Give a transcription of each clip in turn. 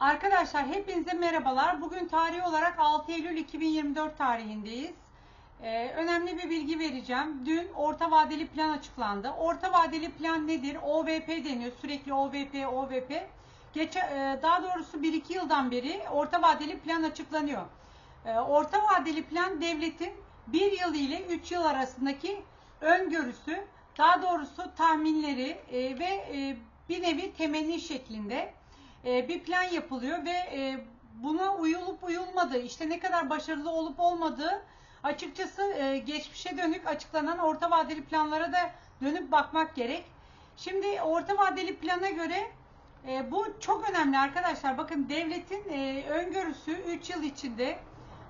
Arkadaşlar hepinize merhabalar. Bugün tarih olarak 6 Eylül 2024 tarihindeyiz. Ee, önemli bir bilgi vereceğim. Dün orta vadeli plan açıklandı. Orta vadeli plan nedir? OVP deniyor. Sürekli OVP, OVP. Geçe, e, daha doğrusu 1-2 yıldan beri orta vadeli plan açıklanıyor. E, orta vadeli plan devletin 1 yıl ile 3 yıl arasındaki öngörüsü, daha doğrusu tahminleri e, ve e, bir nevi temenni şeklinde e, bir plan yapılıyor ve e, buna uyulup uyulmadığı, işte ne kadar başarılı olup olmadığı açıkçası e, geçmişe dönük açıklanan orta vadeli planlara da dönüp bakmak gerek. Şimdi orta vadeli plana göre bu çok önemli arkadaşlar. Bakın devletin öngörüsü 3 yıl içinde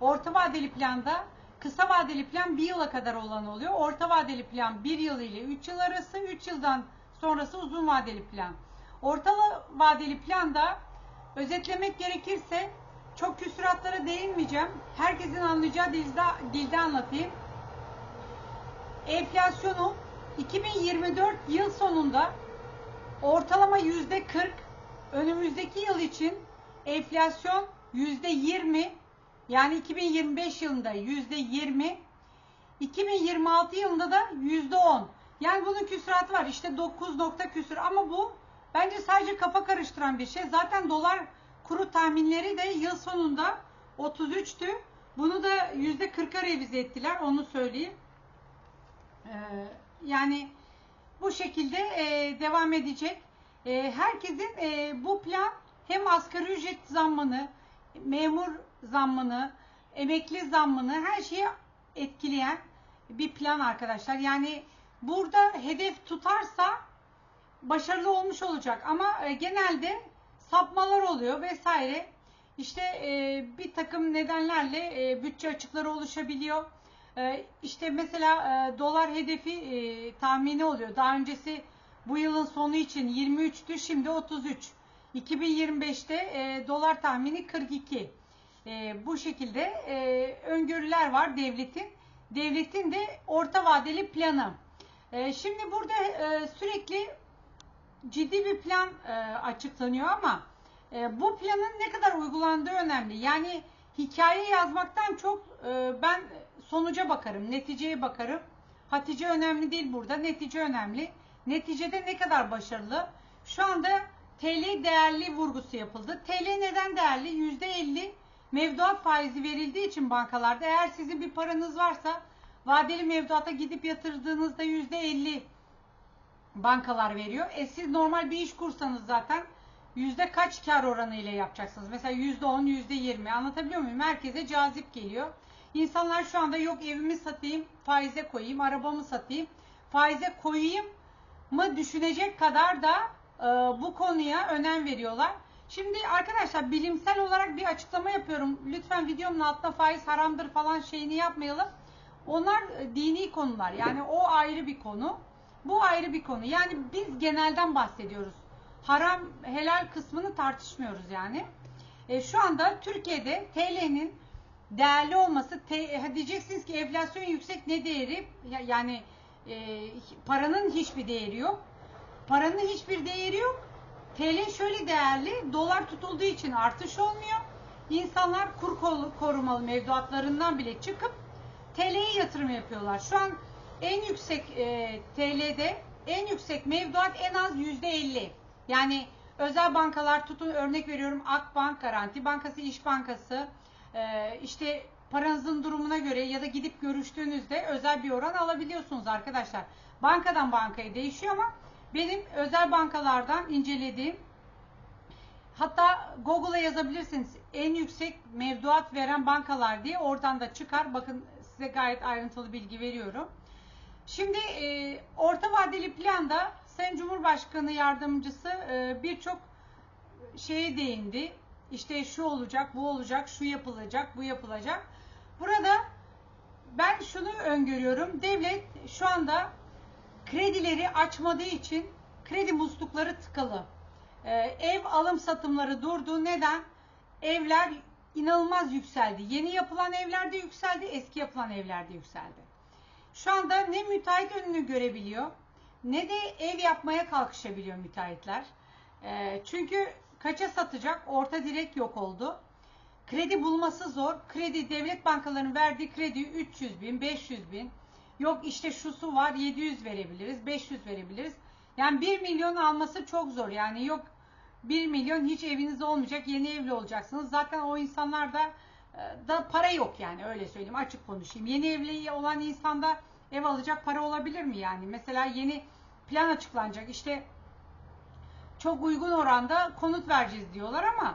orta vadeli planda kısa vadeli plan 1 yıla kadar olan oluyor. Orta vadeli plan 1 yıl ile 3 yıl arası, 3 yıldan sonrası uzun vadeli plan. Orta vadeli planda özetlemek gerekirse çok küsuratlara değinmeyeceğim. Herkesin anlayacağı dilde, dilde anlatayım. Enflasyonu 2024 yıl sonunda ortalama yüzde 40, önümüzdeki yıl için enflasyon yüzde 20, yani 2025 yılında yüzde 20, 2026 yılında da yüzde 10. Yani bunun küsuratı var. İşte 9 nokta küsur ama bu bence sadece kafa karıştıran bir şey. Zaten dolar kuru tahminleri de yıl sonunda 33'tü. Bunu da yüzde 40'a revize ettiler. Onu söyleyeyim. Ee, yani bu şekilde e, devam edecek. E, herkesin e, bu plan hem asgari ücret zammını, memur zammını, emekli zammını her şeyi etkileyen bir plan arkadaşlar. Yani burada hedef tutarsa başarılı olmuş olacak ama e, genelde sapmalar oluyor vesaire. İşte e, bir takım nedenlerle e, bütçe açıkları oluşabiliyor. E, işte mesela dolar hedefi tahmini oluyor. Daha öncesi bu yılın sonu için 23'tü, şimdi 33. 2025'te e, dolar tahmini 42. E, bu şekilde öngörüler var devletin. Devletin de orta vadeli planı. Şimdi burada sürekli ciddi bir plan e, açıklanıyor ama e, bu planın ne kadar uygulandığı önemli. Yani hikaye yazmaktan çok e, ben sonuca bakarım, neticeye bakarım. Hatice önemli değil burada, netice önemli. Neticede ne kadar başarılı? Şu anda TL değerli vurgusu yapıldı. TL neden değerli? %50 mevduat faizi verildiği için bankalarda eğer sizin bir paranız varsa vadeli mevduata gidip yatırdığınızda %50 bankalar veriyor. E siz normal bir iş kursanız zaten yüzde kaç kar oranı ile yapacaksınız? Mesela yüzde on, yüzde yirmi. Anlatabiliyor muyum? Merkeze cazip geliyor. İnsanlar şu anda yok evimi satayım, faize koyayım, arabamı satayım, faize koyayım mı düşünecek kadar da e, bu konuya önem veriyorlar. Şimdi arkadaşlar bilimsel olarak bir açıklama yapıyorum. Lütfen videomun altına faiz haramdır falan şeyini yapmayalım. Onlar e, dini konular. Yani o ayrı bir konu. Bu ayrı bir konu. Yani biz genelden bahsediyoruz. Haram helal kısmını tartışmıyoruz yani. E, şu anda Türkiye'de TL'nin değerli olması te, diyeceksiniz ki enflasyon yüksek ne değeri? Yani e, paranın hiçbir değeri yok. Paranın hiçbir değeri yok. TL şöyle değerli. Dolar tutulduğu için artış olmuyor. İnsanlar kur korumalı mevduatlarından bile çıkıp TL'ye yatırım yapıyorlar. Şu an en yüksek e, TL'de en yüksek mevduat en az yüzde elli. Yani özel bankalar tutun örnek veriyorum Akbank, Garanti Bankası, İş Bankası e, işte paranızın durumuna göre ya da gidip görüştüğünüzde özel bir oran alabiliyorsunuz arkadaşlar. Bankadan bankaya değişiyor ama benim özel bankalardan incelediğim hatta Google'a yazabilirsiniz en yüksek mevduat veren bankalar diye oradan da çıkar. Bakın size gayet ayrıntılı bilgi veriyorum. Şimdi e, orta vadeli planda Sayın Cumhurbaşkanı Yardımcısı e, birçok şeye değindi. İşte şu olacak, bu olacak, şu yapılacak, bu yapılacak. Burada ben şunu öngörüyorum. Devlet şu anda kredileri açmadığı için kredi muslukları tıkalı. E, ev alım satımları durdu. Neden? Evler inanılmaz yükseldi. Yeni yapılan evlerde yükseldi, eski yapılan evlerde yükseldi. Şu anda ne müteahhit önünü görebiliyor ne de ev yapmaya kalkışabiliyor müteahhitler. E, çünkü kaça satacak? Orta direk yok oldu. Kredi bulması zor. Kredi devlet bankalarının verdiği kredi 300 bin, 500 bin. Yok işte şusu var 700 verebiliriz, 500 verebiliriz. Yani 1 milyon alması çok zor. Yani yok 1 milyon hiç eviniz olmayacak, yeni evli olacaksınız. Zaten o insanlar da da para yok yani öyle söyleyeyim açık konuşayım. Yeni evli olan insanda ev alacak para olabilir mi yani? Mesela yeni plan açıklanacak. İşte çok uygun oranda konut vereceğiz diyorlar ama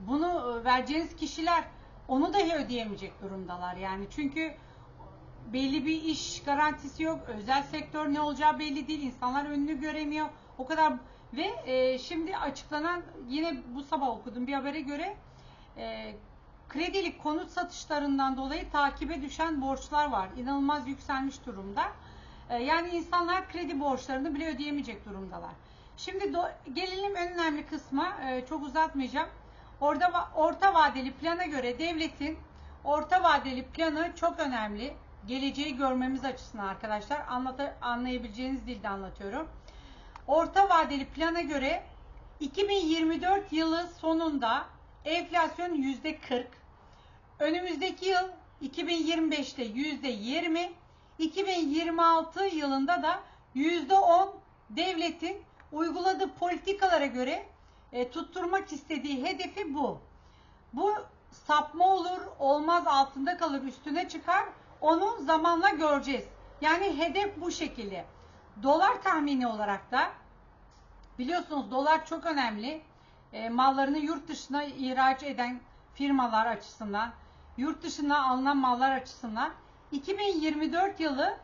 bunu e, vereceğiniz kişiler onu dahi ödeyemeyecek durumdalar yani. Çünkü belli bir iş garantisi yok. Özel sektör ne olacağı belli değil. İnsanlar önünü göremiyor. O kadar ve e, şimdi açıklanan yine bu sabah okudum bir habere göre e, kredilik konut satışlarından dolayı takibe düşen borçlar var. İnanılmaz yükselmiş durumda. E, yani insanlar kredi borçlarını bile ödeyemeyecek durumdalar. Şimdi do, gelelim en önemli kısma. E, çok uzatmayacağım. Orada orta vadeli plana göre devletin orta vadeli planı çok önemli. Geleceği görmemiz açısından arkadaşlar anlata, anlayabileceğiniz dilde anlatıyorum. Orta vadeli plana göre 2024 yılı sonunda enflasyon %40, önümüzdeki yıl 2025'te %20, 2026 yılında da %10 devletin uyguladığı politikalara göre e, tutturmak istediği hedefi bu. Bu sapma olur, olmaz altında kalır, üstüne çıkar. Onu zamanla göreceğiz. Yani hedef bu şekilde. Dolar tahmini olarak da biliyorsunuz dolar çok önemli. E, mallarını yurt dışına ihraç eden firmalar açısından, yurt dışına alınan mallar açısından 2024 yılı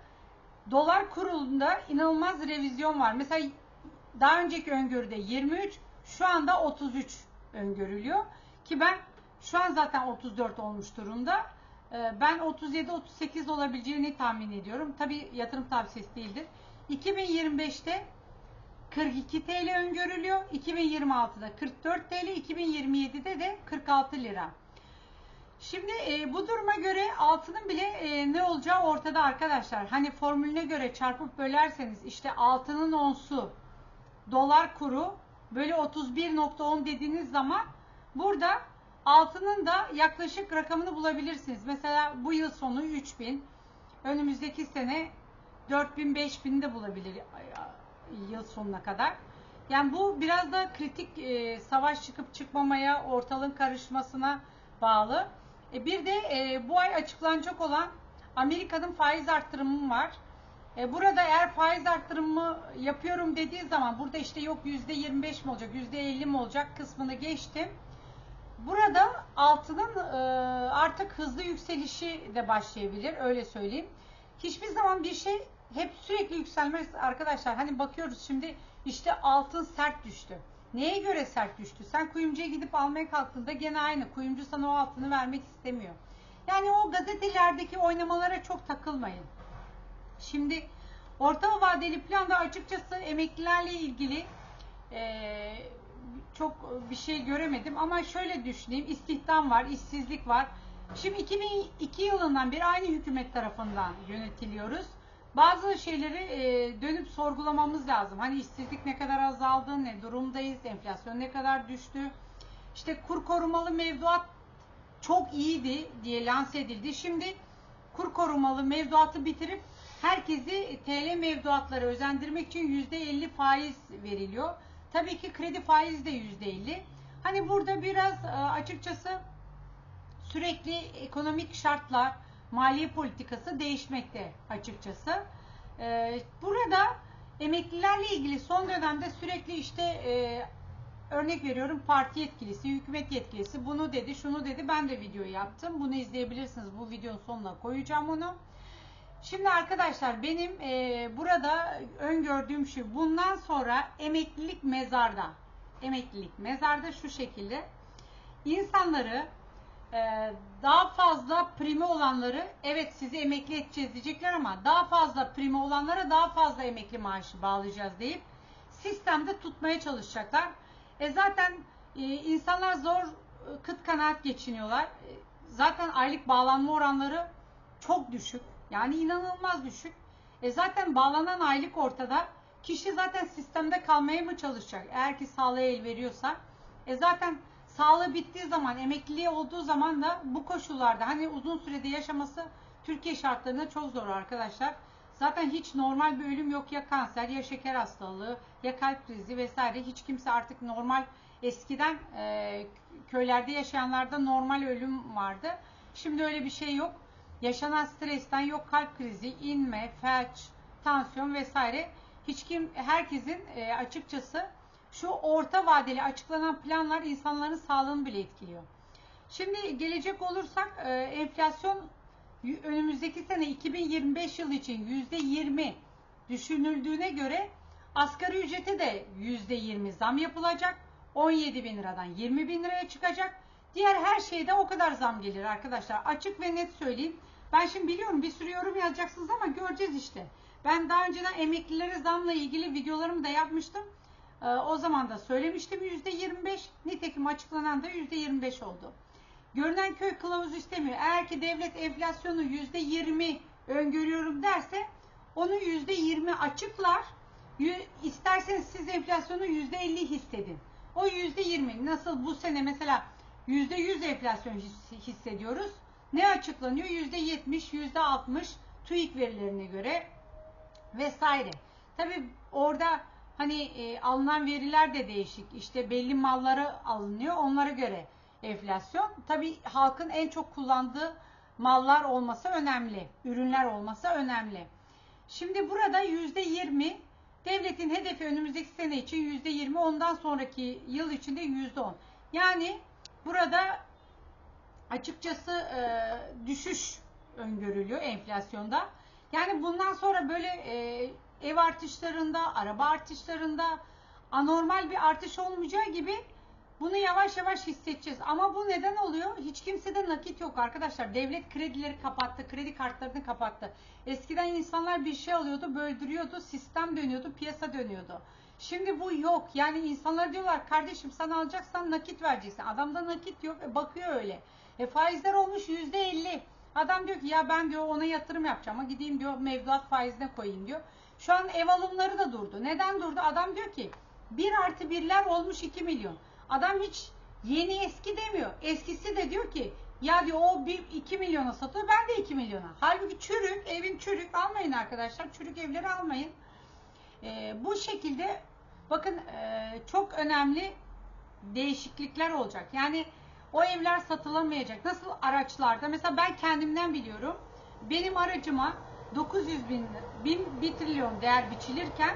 dolar kurulunda inanılmaz revizyon var. Mesela daha önceki öngörüde 23, şu anda 33 öngörülüyor. Ki ben şu an zaten 34 olmuş durumda. Ee, ben 37-38 olabileceğini tahmin ediyorum. Tabi yatırım tavsiyesi değildir. 2025'te 42 TL öngörülüyor. 2026'da 44 TL, 2027'de de 46 lira. Şimdi e, bu duruma göre altının bile e, ne olacağı ortada arkadaşlar. Hani formülüne göre çarpıp bölerseniz işte altının onsu dolar kuru böyle 31.10 dediğiniz zaman burada altının da yaklaşık rakamını bulabilirsiniz. Mesela bu yıl sonu 3000, önümüzdeki sene 4000 5000 de bulabilir yıl sonuna kadar. Yani bu biraz da kritik e, savaş çıkıp çıkmamaya, ortalığın karışmasına bağlı. E, bir de e, bu ay açıklanacak olan Amerika'nın faiz arttırımı var. E, burada eğer faiz arttırımı yapıyorum dediği zaman burada işte yok yüzde 25 mi olacak, yüzde 50 mi olacak kısmını geçtim. Burada altının e, artık hızlı yükselişi de başlayabilir öyle söyleyeyim. Hiçbir zaman bir şey hep sürekli yükselmez arkadaşlar. Hani bakıyoruz şimdi işte altın sert düştü. Neye göre sert düştü? Sen kuyumcuya gidip almaya kalktığında gene aynı. Kuyumcu sana o altını vermek istemiyor. Yani o gazetelerdeki oynamalara çok takılmayın. Şimdi orta vadeli planda açıkçası emeklilerle ilgili e, çok bir şey göremedim ama şöyle düşüneyim. İstihdam var, işsizlik var. Şimdi 2002 yılından beri aynı hükümet tarafından yönetiliyoruz. Bazı şeyleri e, dönüp sorgulamamız lazım. Hani işsizlik ne kadar azaldı, ne durumdayız, enflasyon ne kadar düştü. İşte kur korumalı mevduat çok iyiydi diye lanse edildi. Şimdi kur korumalı mevduatı bitirip herkesi TL mevduatlara özendirmek için %50 faiz veriliyor. Tabii ki kredi faizi de %50. Hani burada biraz e, açıkçası sürekli ekonomik şartlar, maliye politikası değişmekte açıkçası. E, burada emeklilerle ilgili son dönemde sürekli işte e, örnek veriyorum parti yetkilisi, hükümet yetkilisi bunu dedi, şunu dedi. Ben de video yaptım. Bunu izleyebilirsiniz. Bu videonun sonuna koyacağım onu. Şimdi arkadaşlar benim e, burada öngördüğüm şu. Bundan sonra emeklilik mezarda. Emeklilik mezarda şu şekilde. İnsanları daha fazla primi olanları evet sizi emekli edeceğiz diyecekler ama daha fazla primi olanlara daha fazla emekli maaşı bağlayacağız deyip sistemde tutmaya çalışacaklar. E zaten e, insanlar zor e, kıt kanaat geçiniyorlar. E, zaten aylık bağlanma oranları çok düşük. Yani inanılmaz düşük. E zaten bağlanan aylık ortada. kişi zaten sistemde kalmaya mı çalışacak? Eğer ki sağlığı el veriyorsa. E zaten sağlığı bittiği zaman, emekliliği olduğu zaman da bu koşullarda hani uzun sürede yaşaması Türkiye şartlarında çok zor arkadaşlar. Zaten hiç normal bir ölüm yok ya kanser ya şeker hastalığı ya kalp krizi vesaire. Hiç kimse artık normal eskiden e, köylerde yaşayanlarda normal ölüm vardı. Şimdi öyle bir şey yok. Yaşanan stresten yok kalp krizi, inme, felç, tansiyon vesaire. Hiç kim herkesin e, açıkçası şu orta vadeli açıklanan planlar insanların sağlığını bile etkiliyor. Şimdi gelecek olursak e, enflasyon önümüzdeki sene 2025 yıl için %20 düşünüldüğüne göre asgari ücrete de %20 zam yapılacak. 17 bin liradan 20 bin liraya çıkacak. Diğer her şeyde o kadar zam gelir arkadaşlar. Açık ve net söyleyeyim. Ben şimdi biliyorum bir sürü yorum yazacaksınız ama göreceğiz işte. Ben daha önceden emeklilere zamla ilgili videolarımı da yapmıştım. Ee, o zaman da söylemiştim %25. Nitekim açıklanan da %25 oldu. Görünen köy kılavuzu istemiyor. Eğer ki devlet enflasyonu %20 öngörüyorum derse onu %20 açıklar. İsterseniz siz enflasyonu %50 hissedin. O %20 nasıl bu sene mesela %100 enflasyon hissediyoruz. Ne açıklanıyor? %70, %60 TÜİK verilerine göre vesaire. Tabi orada hani e, alınan veriler de değişik. İşte belli malları alınıyor. Onlara göre enflasyon. Tabi halkın en çok kullandığı mallar olması önemli. Ürünler olması önemli. Şimdi burada %20 devletin hedefi önümüzdeki sene için %20 ondan sonraki yıl içinde %10. Yani burada açıkçası e, düşüş öngörülüyor enflasyonda. Yani bundan sonra böyle e, ev artışlarında, araba artışlarında anormal bir artış olmayacağı gibi bunu yavaş yavaş hissedeceğiz. Ama bu neden oluyor? Hiç kimsede nakit yok arkadaşlar. Devlet kredileri kapattı, kredi kartlarını kapattı. Eskiden insanlar bir şey alıyordu, böldürüyordu, sistem dönüyordu, piyasa dönüyordu. Şimdi bu yok. Yani insanlar diyorlar kardeşim sen alacaksan nakit vereceksin. Adamda nakit yok. E, bakıyor öyle. E faizler olmuş yüzde elli. Adam diyor ki ya ben diyor ona yatırım yapacağım ama gideyim diyor mevduat faizine koyayım diyor. Şu an ev alımları da durdu. Neden durdu? Adam diyor ki 1 artı birler olmuş 2 milyon. Adam hiç yeni eski demiyor. Eskisi de diyor ki ya diyor o 1, 2 milyona satıyor ben de 2 milyona. Halbuki çürük, evin çürük almayın arkadaşlar. Çürük evleri almayın. Ee, bu şekilde bakın e, çok önemli değişiklikler olacak. Yani o evler satılamayacak. Nasıl araçlarda? Mesela ben kendimden biliyorum. Benim aracıma 900 bin, bin 1 trilyon değer biçilirken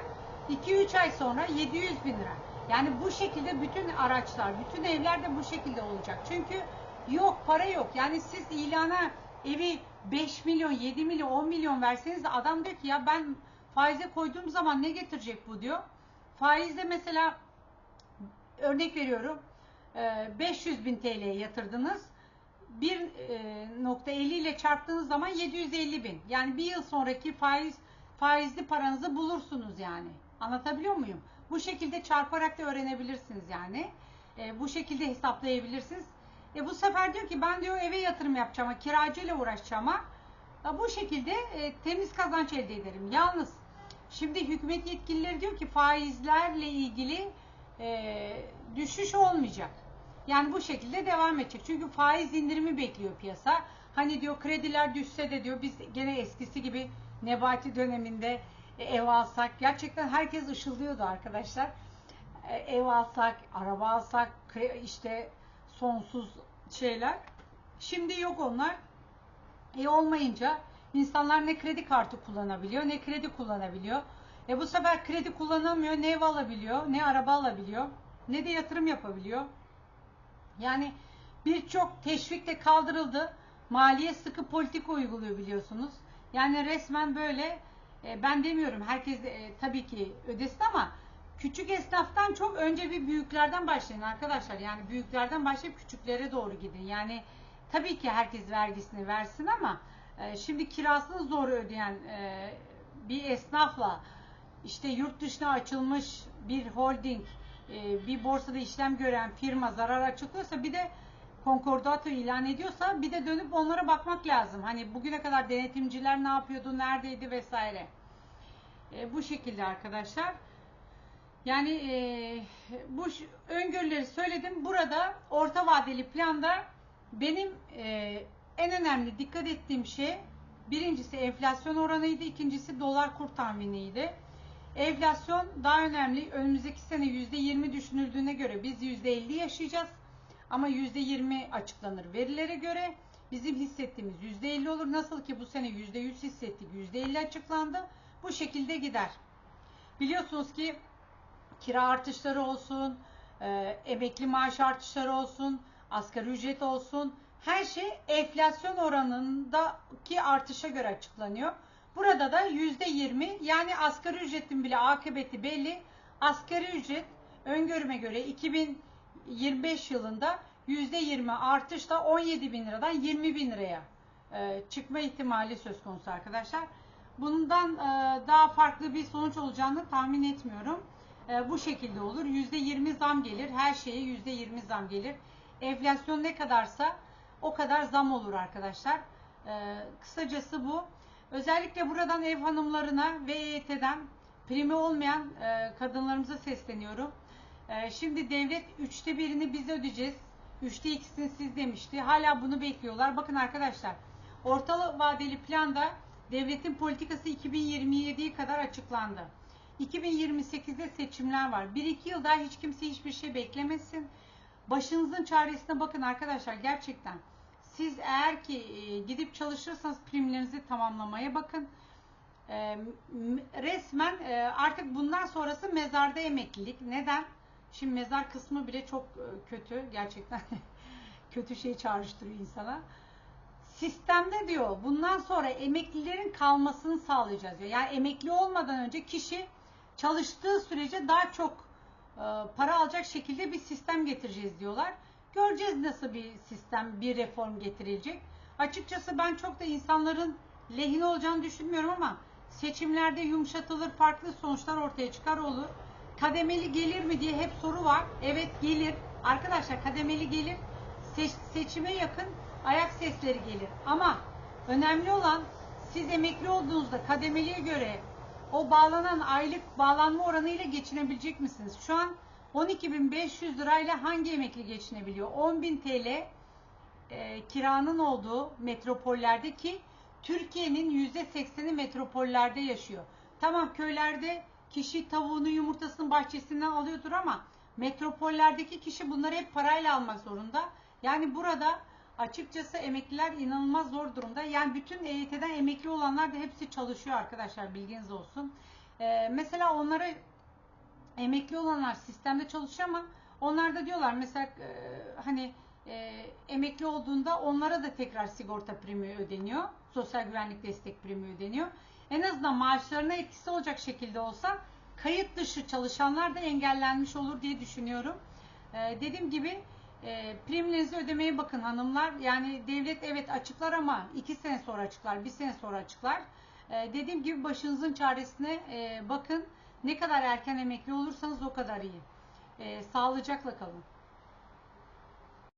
2-3 ay sonra 700 bin lira. Yani bu şekilde bütün araçlar, bütün evler de bu şekilde olacak. Çünkü yok, para yok. Yani siz ilana evi 5 milyon, 7 milyon, 10 milyon verseniz de adam diyor ki ya ben faize koyduğum zaman ne getirecek bu diyor. Faizde mesela örnek veriyorum 500 e, bin TL'ye yatırdınız. 1.50 e, ile çarptığınız zaman 750 bin. Yani bir yıl sonraki faiz faizli paranızı bulursunuz yani. Anlatabiliyor muyum? Bu şekilde çarparak da öğrenebilirsiniz yani. E, bu şekilde hesaplayabilirsiniz. E, bu sefer diyor ki ben diyor eve yatırım yapacağım kiracıyla uğraşacağım ama bu şekilde e, temiz kazanç elde ederim. Yalnız şimdi hükümet yetkilileri diyor ki faizlerle ilgili e, düşüş olmayacak. Yani bu şekilde devam edecek. Çünkü faiz indirimi bekliyor piyasa. Hani diyor krediler düşse de diyor biz gene eskisi gibi Nebati döneminde ev alsak gerçekten herkes ışıldıyordu arkadaşlar. E, ev alsak, araba alsak işte sonsuz şeyler. Şimdi yok onlar. E olmayınca insanlar ne kredi kartı kullanabiliyor ne kredi kullanabiliyor. E bu sefer kredi kullanamıyor, ne ev alabiliyor, ne araba alabiliyor, ne de yatırım yapabiliyor. Yani birçok teşvik de kaldırıldı. Maliye sıkı politika uyguluyor biliyorsunuz. Yani resmen böyle e, ben demiyorum herkes e, tabii ki ödesin ama küçük esnaftan çok önce bir büyüklerden başlayın arkadaşlar. Yani büyüklerden başlayıp küçüklere doğru gidin. Yani tabii ki herkes vergisini versin ama e, şimdi kirasını zor ödeyen e, bir esnafla işte yurt dışına açılmış bir holding e, bir borsada işlem gören firma zarar açıklıyorsa bir de konkordato ilan ediyorsa bir de dönüp onlara bakmak lazım. Hani bugüne kadar denetimciler ne yapıyordu, neredeydi vesaire. E, bu şekilde arkadaşlar. Yani e, bu öngörüleri söyledim. Burada orta vadeli planda benim e, en önemli dikkat ettiğim şey birincisi enflasyon oranıydı, ikincisi dolar kur tahminiydi. Enflasyon daha önemli. Önümüzdeki sene %20 düşünüldüğüne göre biz %50 yaşayacağız. Ama %20 açıklanır verilere göre. Bizim hissettiğimiz %50 olur. Nasıl ki bu sene %100 hissettik, %50 açıklandı. Bu şekilde gider. Biliyorsunuz ki kira artışları olsun, e, emekli maaş artışları olsun, asgari ücret olsun, her şey enflasyon oranındaki artışa göre açıklanıyor. Burada da %20 yani asgari ücretin bile akıbeti belli. Asgari ücret öngörüme göre 2025 yılında %20 artışla 17 bin liradan 20 bin liraya e, çıkma ihtimali söz konusu arkadaşlar. Bundan e, daha farklı bir sonuç olacağını tahmin etmiyorum. E, bu şekilde olur. %20 zam gelir. Her şeye %20 zam gelir. Enflasyon ne kadarsa o kadar zam olur arkadaşlar. Kısacası bu. Özellikle buradan ev hanımlarına ve EYT'den primi olmayan e, kadınlarımıza sesleniyorum. E, şimdi devlet üçte birini biz ödeyeceğiz. Üçte ikisini siz demişti. Hala bunu bekliyorlar. Bakın arkadaşlar orta vadeli planda devletin politikası 2027'ye kadar açıklandı. 2028'de seçimler var. 1-2 yıl daha hiç kimse hiçbir şey beklemesin. Başınızın çaresine bakın arkadaşlar gerçekten. Siz eğer ki e, gidip çalışırsanız primlerinizi tamamlamaya bakın. E, resmen e, artık bundan sonrası mezarda emeklilik. Neden? Şimdi mezar kısmı bile çok kötü. Gerçekten kötü şey çağrıştırıyor insana. Sistemde diyor bundan sonra emeklilerin kalmasını sağlayacağız diyor. Yani emekli olmadan önce kişi çalıştığı sürece daha çok para alacak şekilde bir sistem getireceğiz diyorlar. Göreceğiz nasıl bir sistem, bir reform getirilecek. Açıkçası ben çok da insanların lehine olacağını düşünmüyorum ama seçimlerde yumuşatılır, farklı sonuçlar ortaya çıkar olur. Kademeli gelir mi diye hep soru var. Evet gelir. Arkadaşlar kademeli gelir. Se- seçime yakın ayak sesleri gelir. Ama önemli olan siz emekli olduğunuzda kademeliye göre o bağlanan aylık bağlanma oranıyla geçinebilecek misiniz? Şu an 12.500 lirayla hangi emekli geçinebiliyor? 10.000 TL e, kiranın olduğu metropollerde ki Türkiye'nin %80'i metropollerde yaşıyor. Tamam köylerde kişi tavuğunu yumurtasını bahçesinden alıyordur ama metropollerdeki kişi bunları hep parayla almak zorunda. Yani burada açıkçası emekliler inanılmaz zor durumda. Yani bütün EYT'den emekli olanlar da hepsi çalışıyor arkadaşlar bilginiz olsun. Ee, mesela onlara emekli olanlar sistemde çalışıyor ama onlar da diyorlar mesela e, hani e, emekli olduğunda onlara da tekrar sigorta primi ödeniyor. Sosyal güvenlik destek primi ödeniyor. En azından maaşlarına etkisi olacak şekilde olsa kayıt dışı çalışanlar da engellenmiş olur diye düşünüyorum. E, dediğim gibi e, primlerinizi ödemeye bakın hanımlar. Yani devlet evet açıklar ama iki sene sonra açıklar, bir sene sonra açıklar. E, dediğim gibi başınızın çaresine e, bakın. Ne kadar erken emekli olursanız o kadar iyi. E, sağlıcakla kalın.